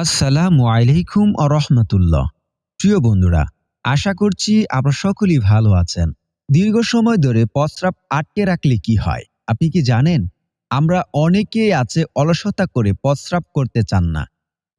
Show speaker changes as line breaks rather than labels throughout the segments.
আসসালামু আলাইকুম আ রহমতুল্লাহ। প্রিয় বন্ধুরা, আশা করছি আপনারা সকলেই ভালো আছেন। দীর্ঘ সময় ধরে প্রস্রাব আটকে রাখলে কি হয়? আপনি কি জানেন? আমরা অনেকেই আছে অলসতা করে প্রস্রাব করতে চান না।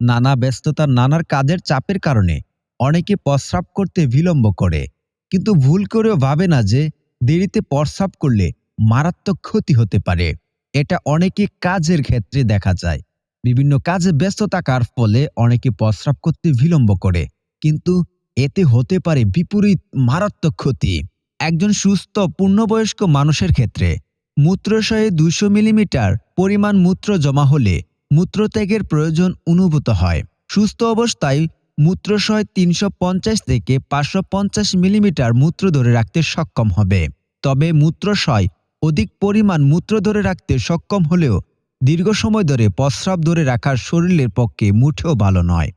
নানা ব্যস্ততার, নানার কাজের চাপের কারণে অনেকে প্রস্রাব করতে বিলম্ব করে। কিন্তু ভুল করেও ভাবে না যে, দেরিতে প্রস্রাব করলে মারাত্মক ক্ষতি হতে পারে। এটা অনেকে কাজের ক্ষেত্রে দেখা যায়। বিভিন্ন কাজে ব্যস্ত থাকার ফলে অনেকে প্রস্রাব করতে বিলম্ব করে। কিন্তু এতে হতে পারে বিপরীত মারাত্মক ক্ষতি। একজন সুস্থ, পূর্ণবয়স্ক মানুষের ক্ষেত্রে মূত্রশয়ে দুশো মিলিমিটার পরিমাণ মূত্র জমা হলে মূত্রত্যাগের প্রয়োজন অনুভূত হয়। সুস্থ অবস্থায় মূত্রশয় তিনশো পঞ্চাশ থেকে পাঁচশো পঞ্চাশ মিলিমিটার মূত্র ধরে রাখতে সক্ষম হবে। তবে মূত্রশয় অধিক পরিমাণ মূত্র ধরে রাখতে সক্ষম হলেও দীর্ঘ সময় ধরে প্রস্রাব ধরে রাখার শরীরের পক্ষে মুঠেও ভালো নয়।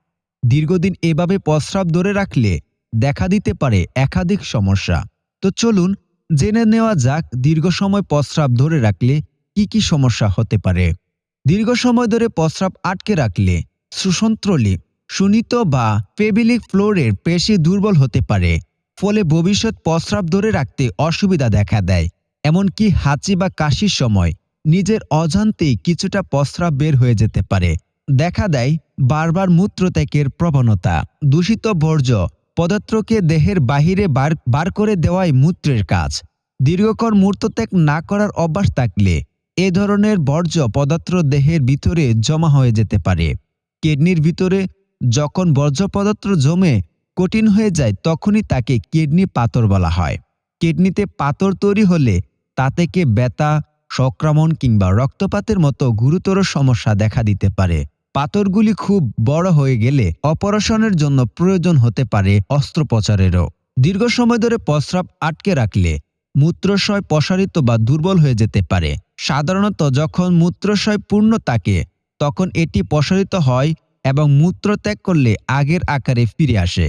দীর্ঘদিন এভাবে প্রস্রাব ধরে রাখলে দেখা দিতে পারে একাধিক সমস্যা। তো চলুন জেনে নেওয়া যাক দীর্ঘ সময় প্রস্রাব ধরে রাখলে কি কি সমস্যা হতে পারে। দীর্ঘ সময় ধরে প্রস্রাব আটকে রাখলে সুসন্ত্রলি, সুনিত বা পেবিলিক ফ্লোরের পেশি দুর্বল হতে পারে। ফলে ভবিষ্যৎ প্রস্রাব ধরে রাখতে অসুবিধা দেখা দেয়। এমনকি হাঁচি বা কাশির সময় নিজের অজান্তেই কিছুটা প্রস্রাব বের হয়ে যেতে পারে। দেখা দেয়, বারবার মূত্রত্যাগের প্রবণতা। দূষিত বর্জ্য পদার্থকে দেহের বাহিরে বার বার করে দেওয়াই মূত্রের কাজ। দীর্ঘকর মূত্রত্যাগ না করার অভ্যাস থাকলে এ ধরনের বর্জ্য পদার্থ দেহের ভিতরে জমা হয়ে যেতে পারে। কিডনির ভিতরে যখন বর্জ্য পদার্থ জমে কঠিন হয়ে যায়, তখনই তাকে কিডনি পাথর বলা হয়। কিডনিতে পাথর তৈরি হলে তা থেকে ব্যথা সংক্রমণ কিংবা রক্তপাতের মতো গুরুতর সমস্যা দেখা দিতে পারে। পাথরগুলি খুব বড় হয়ে গেলে অপারেশনের জন্য প্রয়োজন হতে পারে অস্ত্রোপচারেরও। দীর্ঘ সময় ধরে প্রস্রাব আটকে রাখলে মূত্রশয় প্রসারিত বা দুর্বল হয়ে যেতে পারে। সাধারণত যখন মূত্রশয় পূর্ণ থাকে, তখন এটি প্রসারিত হয় এবং মূত্র ত্যাগ করলে আগের আকারে ফিরে আসে।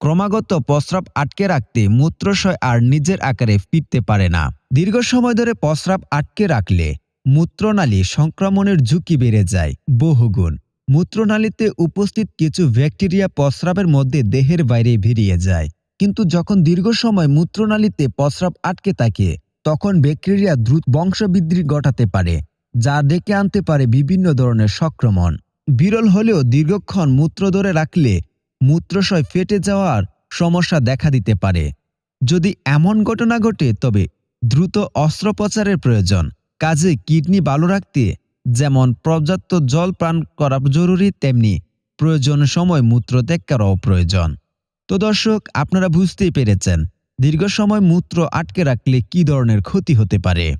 ক্রমাগত প্রস্রাব আটকে রাখতে মূত্রশয় আর নিজের আকারে ফিরতে পারে না। দীর্ঘ সময় ধরে প্রস্রাব আটকে রাখলে মূত্রনালী সংক্রমণের ঝুঁকি বেড়ে যায়। বহুগুণ। মূত্রনালীতে উপস্থিত কিছু ব্যাকটেরিয়া প্রস্রাবের মধ্যে দেহের বাইরে বেরিয়ে যায়। কিন্তু যখন দীর্ঘ সময় মূত্রনালীতে প্রস্রাব আটকে থাকে, তখন ব্যাকটেরিয়া দ্রুত বংশবৃদ্ধি ঘটাতে পারে, যা ডেকে আনতে পারে বিভিন্ন ধরনের সংক্রমণ। বিরল হলেও দীর্ঘক্ষণ মূত্র ধরে রাখলে মূত্রশয় ফেটে যাওয়ার সমস্যা দেখা দিতে পারে। যদি এমন ঘটনা ঘটে, তবে দ্রুত অস্ত্রোপচারের প্রয়োজন। কাজে কিডনি ভালো রাখতে যেমন পর্যাপ্ত জল পান করা জরুরি, তেমনি প্রয়োজন সময় মূত্র ত্যাগ করাও প্রয়োজন। তো দর্শক, আপনারা বুঝতেই পেরেছেন দীর্ঘ সময় মূত্র আটকে রাখলে কি ধরনের ক্ষতি হতে পারে।